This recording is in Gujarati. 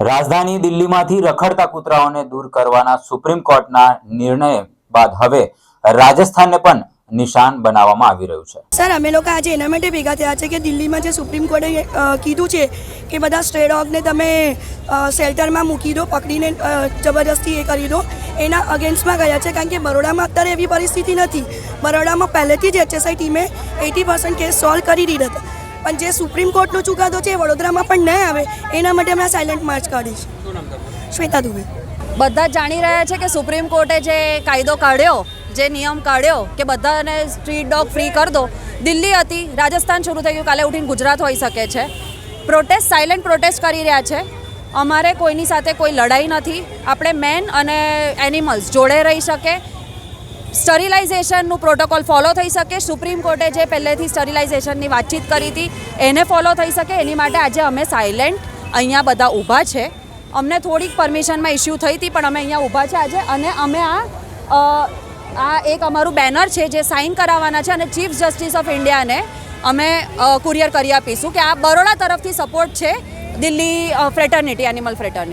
રાજધાની દિલ્હીમાંથી રખડતા કૂતરાઓને દૂર કરવાના સુપ્રીમ કોર્ટના નિર્ણય બાદ હવે રાજસ્થાનને પણ નિશાન બનાવવામાં આવી રહ્યું છે. સર, અમે લોકો આજે એના માટે ભેગા થયા છે કે દિલ્હીમાં જે સુપ્રીમ કોર્ટે કીધું છે કે બધા સ્ટ્રે ડોગને તમે શેલ્ટરમાં મૂકી દો, પકડીને જબરજસ્તી એ કરી દો, એના અગેન્સ્ટમાં ગયા છે કારણ કે બરોડામાં અત્યારે એવી પરિસ્થિતિ નથી. બરોડામાં પહેલેથી જ એચએસઆઈ ટીમે એટી પર્સન્ટ કેસ સોલ્વ કરી દીધા હતા. પણ જે સુપ્રીમ કોર્ટનો ચુકાદો છે એ વડોદરામાં પણ નહીં આવે એના માટે અમે સાયલન્ટ માર્ચ કાઢી છે. શ્વેતા દુબે. બધા જ જાણી રહ્યા છે કે સુપ્રીમ કોર્ટે જે કાયદો કાઢ્યો જે નિયમ કાઢ્યો કે બધાને સ્ટ્રીટ ડોગ ફ્રી કરી દો દિલ્હી હતી રાજસ્થાન શરૂ થઈ ગયું કાલે ઉઠીને ગુજરાત હોઈ શકે છે. પ્રોટેસ્ટ સાયલેન્ટ પ્રોટેસ્ટ કરી રહ્યા છે. અમારે કોઈની સાથે કોઈ લડાઈ નથી. આપણે મેન અને એનિમલ્સ જોડે રહી શકે સ્ટરિલાઇઝેશનનું પ્રોટોકોલ ફોલો થઈ શકે. સુપ્રીમ કોર્ટે જે પહેલેથી સ્ટરિલાઇઝેશનની વાતચીત કરી હતી, એને ફોલો થઈ શકે. એની માટે આજે અમે સાયલેન્ટ અહીંયા બધા ઊભા છે. અમને થોડીક પરમિશનમાં ઇસ્યુ થઈ હતી, પણ અમે અહીંયા ઊભા છે આજે. અને અમે આ આ એક અમારું બેનર છે જે સાઇન કરાવવાના છે અને ચીફ જસ્ટિસ ઓફ ઇન્ડિયાને અમે કુરિયર કરી આપીશું કે આ બરોડા તરફથી સપોર્ટ છે દિલ્હી ફ્રેટર્નિટી, એનિમલ ફ્રેટર્નિટી.